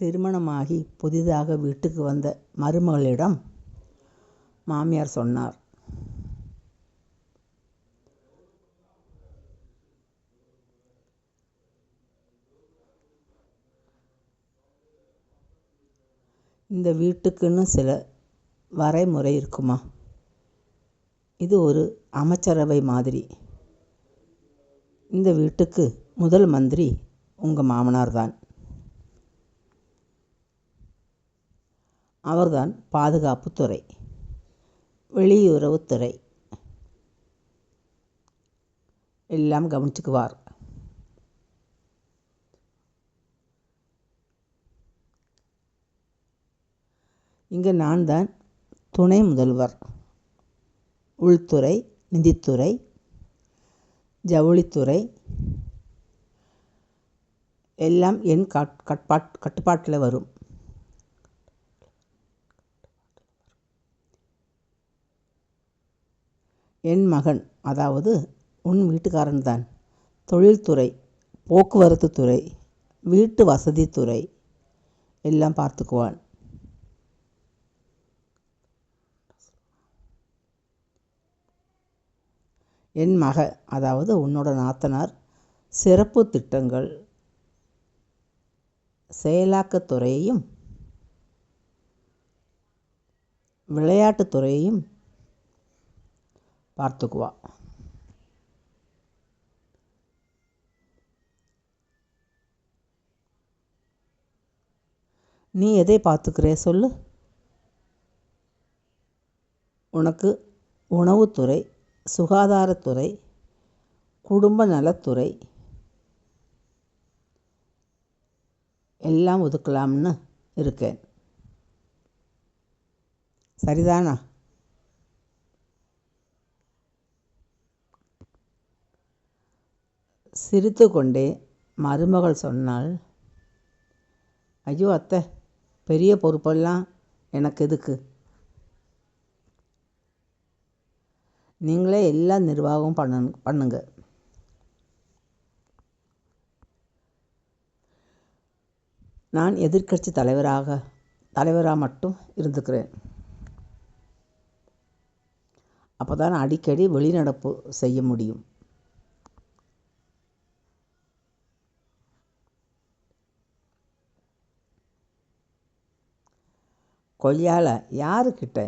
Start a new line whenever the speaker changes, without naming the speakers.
திருமணமாகி புதிதாக வீட்டுக்கு வந்த மருமகளிடம் மாமியார் சொன்னார். இந்த வீட்டுக்குன்னு சில வரைமுறை இருக்குமா? இது ஒரு அமைச்சரவை மாதிரி. இந்த வீட்டுக்கு முதல் மந்திரி உங்கள் மாமனார் தான் அவர்தான் பாதுகாப்புத்துறை வெளியுறவுத்துறை. எல்லாம் கவனிச்சுக்குவார். இங்கே நான் தான் துணை முதல்வர். உள்துறை நிதித்துறை ஜவுளித்துறை. எல்லாம் என் கட் கட்பாட் கட்டுப்பாட்டில் வரும். என் மகன் அதாவது உன் வீட்டுக்காரன் தான் தொழில்துறை போக்குவரத்து துறை வீட்டு வசதித்துறை எல்லாம் பார்த்துக்குவான். என் மக அதாவது உன்னோட நாத்தனார் சிறப்பு திட்டங்கள் செயலாக்கத்துறையையும் விளையாட்டுத்துறையையும் பார்த்துக்குவா. நீ எதை பார்த்துக்கிறே சொல்லு. உனக்கு உணவுத்துறை சுகாதாரத்துறை குடும்ப நலத்துறை எல்லாம் ஒதுக்கலாம்னு இருக்கேன். சரிதானா? சிரித்து கொண்டே மருமகள் சொன்னாள் ஐயோ அத்தை பெரிய பொறுப்பெல்லாம் எனக்கு எதுக்கு? நீங்களே எல்லா நிர்வாகமும் பண்ண பண்ணுங்க. நான் எதிர்க்கட்சி தலைவராக தலைவராக மட்டும் இருந்துக்கிறேன். அப்போ தான் அடிக்கடி வெளிநடப்பு செய்ய முடியும். கொய்யால யாருக்கிட்ட